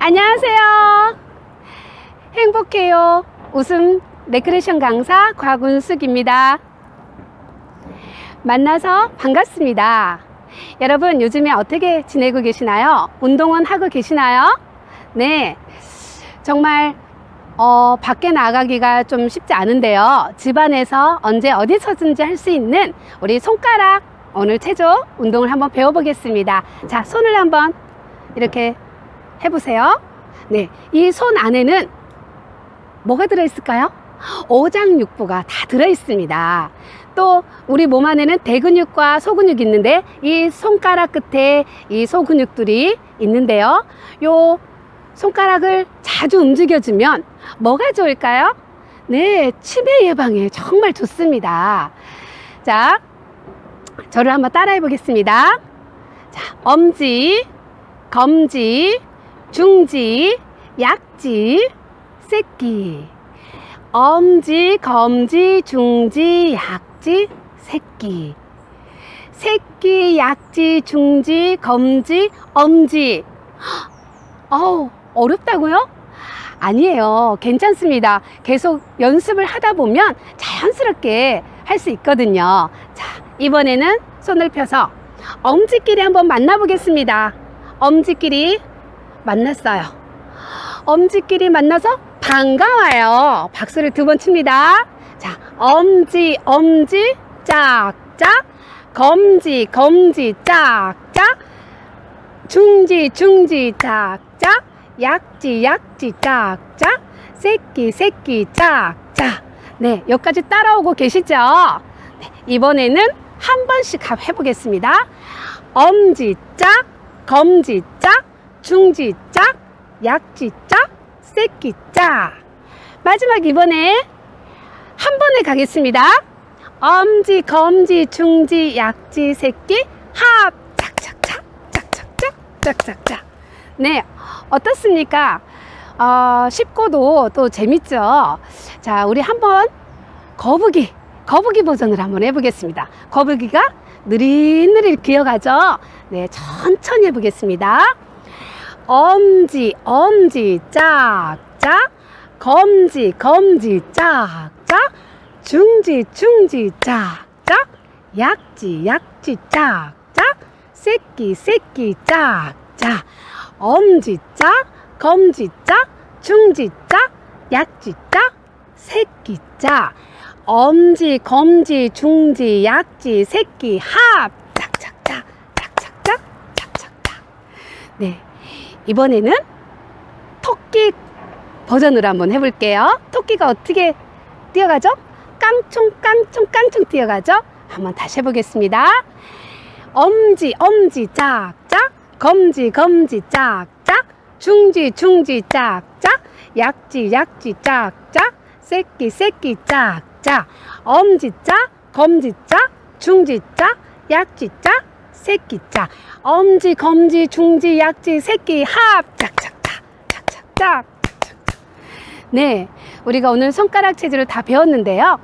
안녕하세요. 행복해요. 웃음 레크레이션 강사 곽운숙입니다. 만나서 반갑습니다. 여러분 요즘에 어떻게 지내고 계시나요? 운동은 하고 계시나요? 네. 정말 어, 밖에 나가기가 좀 쉽지 않은데요. 집안에서 언제 어디서든지 할 수 있는 우리 손가락 오늘 체조 운동을 한번 배워보겠습니다. 자, 손을 한번 이렇게 해보세요. 네. 이 손 안에는 뭐가 들어있을까요? 오장육부가 다 들어있습니다. 또 우리 몸 안에는 대근육과 소근육이 있는데 이 손가락 끝에 이 소근육들이 있는데요. 요 손가락을 자주 움직여주면 뭐가 좋을까요? 네, 치매 예방에 정말 좋습니다. 자, 저를 한번 따라해 보겠습니다. 자, 엄지, 검지, 중지, 약지, 새끼. 엄지, 검지, 중지, 약지, 새끼. 새끼, 약지, 중지, 검지, 엄지. 어우, 어렵다고요? 아니에요. 괜찮습니다. 계속 연습을 하다 보면 자연스럽게 할 수 있거든요. 자, 이번에는 손을 펴서 엄지끼리 한번 만나보겠습니다. 엄지끼리 만났어요. 엄지끼리 만나서 반가워요. 박수를 두 번 칩니다. 자, 엄지, 엄지, 짝 짝. 검지, 검지, 짝 짝. 중지, 중지, 짝 짝. 약지, 약지, 짝 짝. 새끼, 새끼, 짝 짝. 네, 여기까지 따라오고 계시죠? 네, 이번에는 한 번씩 합- 해보겠습니다. 엄지 짝, 검지 짝, 중지 짝, 약지 짝, 새끼 짝. 마지막 이번에 한 번에 가겠습니다. 엄지, 검지, 중지, 약지, 새끼, 합, 착착착, 착착착, 착착착. 네, 어떻습니까? 어, 쉽고도 또 재밌죠? 자, 우리 한번 거북이, 거북이 버전을 한번 해보겠습니다. 거북이가 느릿느릿 기어가죠? 네, 천천히 해보겠습니다. 엄지, 엄지, 짝짝. 검지, 검지, 짝짝. 중지, 중지, 짝짝. 약지, 약지, 짝짝. 새끼, 새끼, 짝짝. 엄지, 짝. 검지, 짝. 중지, 짝. 약지, 짝. 새끼, 짝. 엄지, 검지, 중지, 약지, 새끼, 합. 짝짝짝, 짝짝짝, 짝짝짝. 네. 이번에는 토끼 버전으로 한번 해볼게요. 토끼가 어떻게 뛰어가죠? 깡총, 깡총, 깡총 뛰어가죠? 한번 다시 해보겠습니다. 엄지, 엄지, 짝짝. 검지, 검지, 짝짝. 중지, 중지, 짝짝. 약지, 약지, 짝짝. 새끼, 새끼, 짝짝. 엄지, 짝. 검지, 짝. 중지, 짝. 약지, 짝. 새끼, 짝. 엄지, 검지, 중지, 약지, 새끼, 합. 짝짝짝. 짝짝짝. 네. 우리가 오늘 손가락 체질을 다 배웠는데요.